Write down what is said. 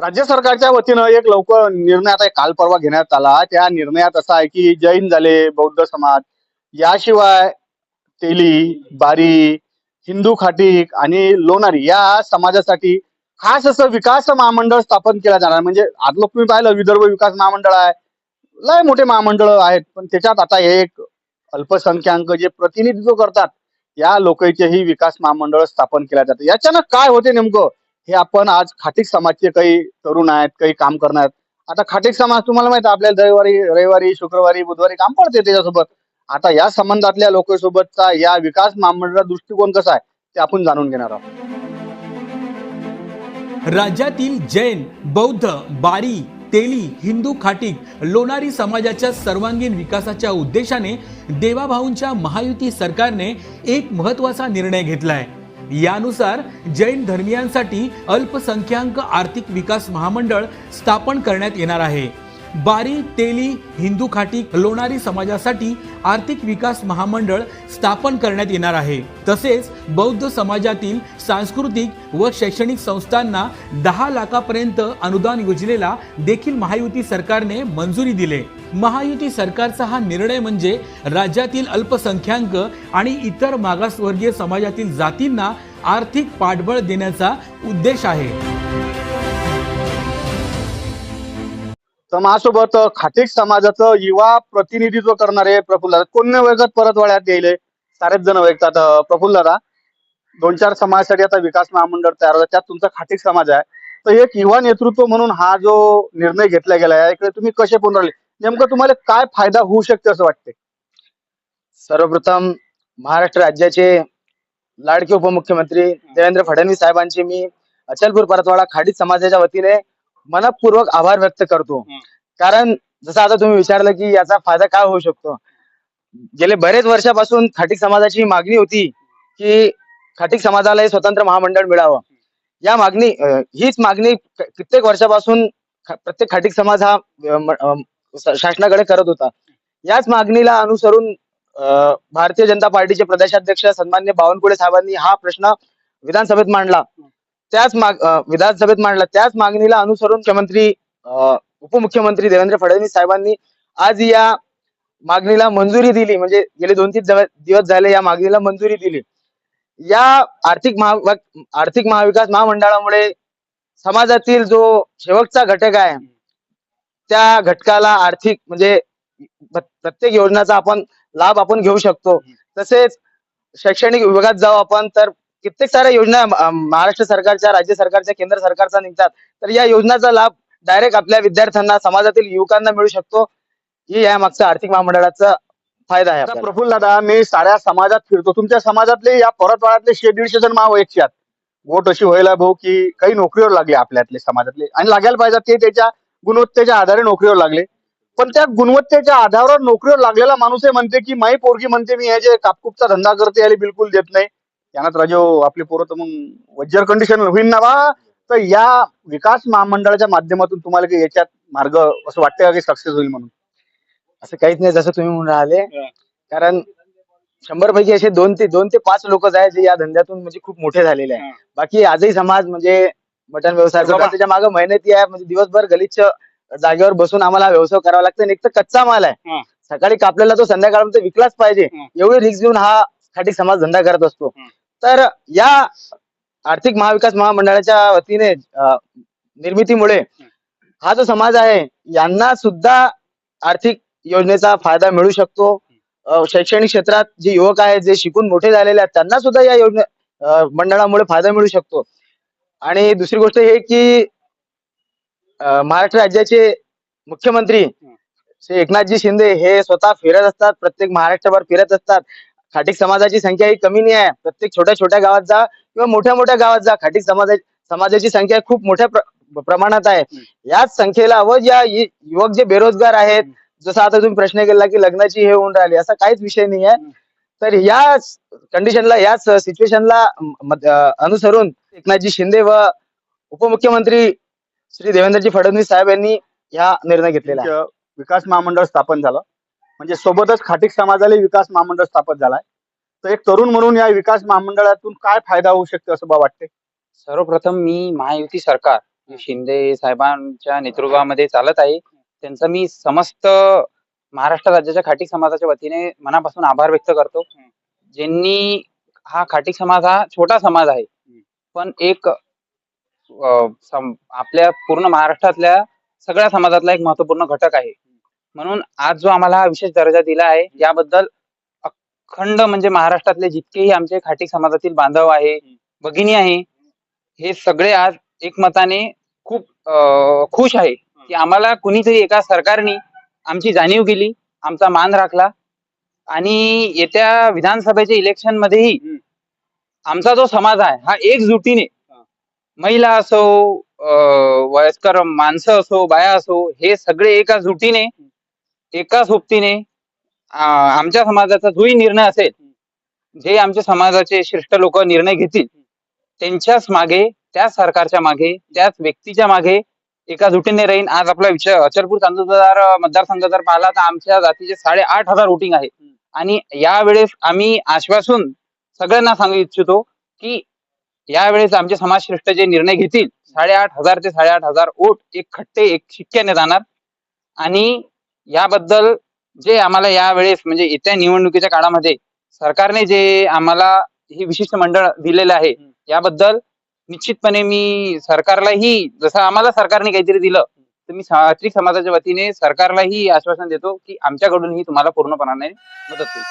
राज्य सरकारच्या वतीनं एक लवकर निर्णय आता काल परवा घेण्यात आला. त्या निर्णयात असा आहे की जैन झाले बौद्ध समाज याशिवाय तेली बारी हिंदू खाटीक आणि लोणारी या समाजासाठी खास असं विकास महामंडळ स्थापन केलं जाणार. म्हणजे आदलो तुम्ही पाहिलं विदर्भ विकास महामंडळ आहे. लय मोठे महामंडळ आहेत. पण त्याच्यात आता एक अल्पसंख्याक जे प्रतिनिधित्व करतात या लोकांचेही विकास महामंडळ स्थापन केल्या जातं याच्यानं काय होते नेमकं? हे आपण आज खाटीक समाजचे काही तरुण आहेत काही काम करणार आता खाटीक समाज तुम्हाला माहिती आहे, आपल्याला रविवारी रविवारी शुक्रवारी बुधवारी काम पडते त्याच्यासोबत. आता या संबंधातल्या लोकांसोबतचा या विकास महामंडळाचा दृष्टिकोन कसा आहे ते आपण जाणून घेणार आहोत. राज्यातील जैन बौद्ध बारी तेली हिंदू खाटिक लोणारी समाजाच्या सर्वांगीण विकासाच्या उद्देशाने देवाभाऊंच्या महायुती सरकारने एक महत्त्वाचा निर्णय घेतलाय. यानुसार जैन धर्मियांसाठी अल्पसंख्याक आर्थिक विकास महामंडळ स्थापन करण्यात येणार आहे. बारी तेली हिंदू खाटी लोणारी समाजासाठी आर्थिक विकास महामंडळ स्थापन करण्यात येणार आहे. तसेच बौद्ध समाजातील सांस्कृतिक व शैक्षणिक संस्थांना दहा लाखापर्यंत अनुदान योजनेला देखील महायुती सरकारने मंजुरी दिले. महायुती सरकारचा हा निर्णय म्हणजे राज्यातील अल्पसंख्याक आणि इतर मागासवर्गीय समाजातील जातींना आर्थिक पाठबळ देण्याचा उद्देश आहे. तर माझ्यासोबत खाटीक समाजाचं युवा प्रतिनिधित्व करणारे प्रफुल्ल कोण वर्गात परत वळ्यात गेले सारेच जण वेगतात प्रफुल्ल दोन चार समाजासाठी आता विकास महामंडळ तयार होतं त्यात तुमचा खाटीक समाज आहे. तर एक युवा नेतृत्व म्हणून हा जो निर्णय घेतला गेला आहे इकडे तुम्ही कसे पण नेमकं तुम्हाला काय फायदा होऊ शकते असं वाटते सर्वप्रथम महाराष्ट्र राज्याचे लाडके उपमुख्यमंत्री देवेंद्र फडणवीस साहेबांचे मी अचलपूर परतवाडा खाडीत समाजाच्या वतीने मनपूर्वक आभार व्यक्त करतो. कारण जसं आता तुम्ही विचारलं की याचा फायदा काय होऊ शकतो? गेले बरेच वर्षापासून खाटीक समाजाची मागणी होती की खाटीक समाजाला हे स्वतंत्र महामंडळ मिळावं. या मागणी हीच मागणी कित्येक वर्षापासून प्रत्येक खाटीक समाज हा शासनाकडे करत होता. याच मागणीला अनुसरून भारतीय जनता पार्टीचे प्रदेशाध्यक्ष सन्मान्य बावनकुळे साहेबांनी हा प्रश्न विधानसभेत मांडला. त्याच माग विधानसभेत मांडला. त्याच मागणीला अनुसरून मुख्यमंत्री उपमुख्यमंत्री देवेंद्र फडणवीस साहेबांनी आज या मागणीला मंजुरी दिली. म्हणजे गेले दोन तीन दिवस झाले या मागणीला मंजुरी दिली. या आर्थिक महा आर्थिक महाविकास महामंडळामुळे समाजातील जो शेवटचा घटक आहे त्या घटकाला आर्थिक म्हणजे प्र- प्रत्येक योजनाचा आपण लाभ आपण घेऊ शकतो. तसेच शैक्षणिक विभागात जाऊ आपण तर कित्येक साऱ्या योजना महाराष्ट्र सरकारच्या राज्य सरकारच्या केंद्र सरकारचा निघतात. तर या योजनाचा लाभ डायरेक्ट आपल्या विद्यार्थ्यांना समाजातील युवकांना मिळू शकतो. ही या मागचा आर्थिक महामंडळाचा फायदा आहे. प्रफुल्ल दादा मी साऱ्या समाजात फिरतो. तुमच्या समाजातले या परतवाड्यातले शे दीडशे जण माव आहेत. गोट अशी व्हायला भाऊ की काही नोकरीवर लागले आपल्यातले समाजातले. आणि लागायला पाहिजे ते त्याच्या गुणवत्तेच्या आधारे नोकरीवर लागले. पण त्या गुणवत्तेच्या आधारावर नोकरीवर लागलेला माणूस हे म्हणते की माई पोरगी म्हणते मी हे जे कापकुपचा धंदा करते याला बिलकुल देत नाही. यांना राजो आपले पोरं तर मग वज्जर कंडिशन होईल ना बा. तर या विकास महामंडळाच्या माध्यमातून तुम्हाला काही याच्यात मार्ग असं वाटतं का की सक्सेस होईल म्हणून? असं काहीच नाही जसं तुम्ही म्हणून राहिले. हा. कारण शंभर पैकी असे दोन ते दोन ते पाच लोक आहेत जे या धंद्यातून म्हणजे खूप मोठे झालेले हा. आहे बाकी आजही समाज म्हणजे मटन व्यवसाय. त्याच्यामागे मेहनती आहे म्हणजे दिवसभर गलिच्छ जागेवर बसून आम्हाला व्यवसाय करावा लागतो आणि एक तर कच्चा माल हा. आहे सकाळी कापलेला तो संध्याकाळपर्यंत विकलाच पाहिजे हा. एवढी रिस्क घेऊन हा खाटी समाज धंदा करत असतो हा. तर या आर्थिक महाविकास महामंडळाच्या वतीने अं, निर्मितीमुळे हा जो समाज आहे यांना सुद्धा आर्थिक योजनेचा फायदा मिळू शकतो अ, शैक्षणिक क्षेत्रात जे युवक आहेत जे शिकून मोठे झालेले आहेत त्यांना सुद्धा या योजने अ, मंडळामुळे फायदा मिळू शकतो आणि दुसरी गोष्ट हे की महाराष्ट्र राज्याचे मुख्यमंत्री श्री एकनाथजी शिंदे हे स्वतः फिरत असतात प्रत्येक महाराष्ट्रभर फिरत असतात. खाटीक समाजाची संख्या ही कमी नाही आहे. प्रत्येक छोट्या छोट्या गावात जा किंवा मोठ्या मोठ्या गावात जा खाटीक समाजा समाजाची संख्या खूप मोठ्या प्र- प्रमाणात आहे. याच संख्येला व ज्या युवक जे बेरोजगार आहेत जसं आता तुम्ही प्रश्न केला की लग्नाची हे होऊन राहिली असा काहीच विषय नाही आहे. तर या कंडिशनला याच सिच्युएशनला अनुसरून एकनाथजी शिंदे व उपमुख्यमंत्री श्री देवेंद्रजी फडणवीस साहेब यांनी हा निर्णय घेतलेला आहे. विकास महामंडळ स्थापन झालं. म्हणजे सोबतच खाटीक समाजाला विकास महामंडळ स्थापन झालाय. तर एक तरुण म्हणून या विकास महामंडळातून काय फायदा होऊ शकतो असं बा वाटते सर्वप्रथम मी महायुती सरकार शिंदे साहेबांच्या नेतृत्वामध्ये चालत आहे. त्यांचा मी समस्त महाराष्ट्र राज्याच्या खाटीक समाजाच्या वतीने मनापासून आभार व्यक्त करतो. ज्यांनी हा खाटीक समाज हा छोटा समाज आहे. पण एक आपल्या पूर्ण महाराष्ट्रातल्या सगळ्या समाजातला एक महत्त्वपूर्ण घटक आहे. म्हणून आज जो आम्हाला हा विशेष दर्जा दिला आहे याबद्दल अखंड म्हणजे महाराष्ट्रातले जितकेही आमचे खाटीक समाजातील बांधव आहे भगिनी आहे हे सगळे आज एकमताने खूप खुश आहे की आम्हाला कुणीतरी एका सरकारने आमची जाणीव केली आमचा मान राखला आणि येत्या विधानसभेच्या इलेक्शन मध्येही आमचा जो समाज आहे हा एकजुटीने महिला असो वयस्कर माणसं असो बाया असो हे सगळे एका जुटीने एका सोबतीने आमच्या समाजाचा जोही निर्णय असेल जे आमच्या समाजाचे श्रेष्ठ लोक निर्णय घेतील त्यांच्याच मागे त्याच सरकारच्या मागे त्याच व्यक्तीच्या मागे एका जुटीने राहीन. आज आपला विषय अचलपूर चांदूरबाजार मतदारसंघ जर पाहिला तर आमच्या जातीचे साडेआठ हजार वोटिंग आहे. आणि यावेळेस आम्ही आश्वासून सगळ्यांना सांगू इच्छितो की यावेळेस आमचे समाजश्रेष्ठ जे निर्णय घेतील साडेआठ हजार ते साडेआठ हजार वोट एक खट्टे एक शिक्क्याने जाणार. आणि याबद्दल जे आम्हाला यावेळेस म्हणजे येत्या निवडणुकीच्या काळामध्ये सरकारने जे आम्हाला हे विशिष्ट मंडळ दिलेलं आहे याबद्दल निश्चितपणे मी सरकारलाही जसं आम्हाला सरकारने काहीतरी दिलं तर मी सात्विक समाजाच्या वतीने सरकारलाही आश्वासन देतो की आमच्याकडूनही तुम्हाला पूर्णपणाने मदत होईल.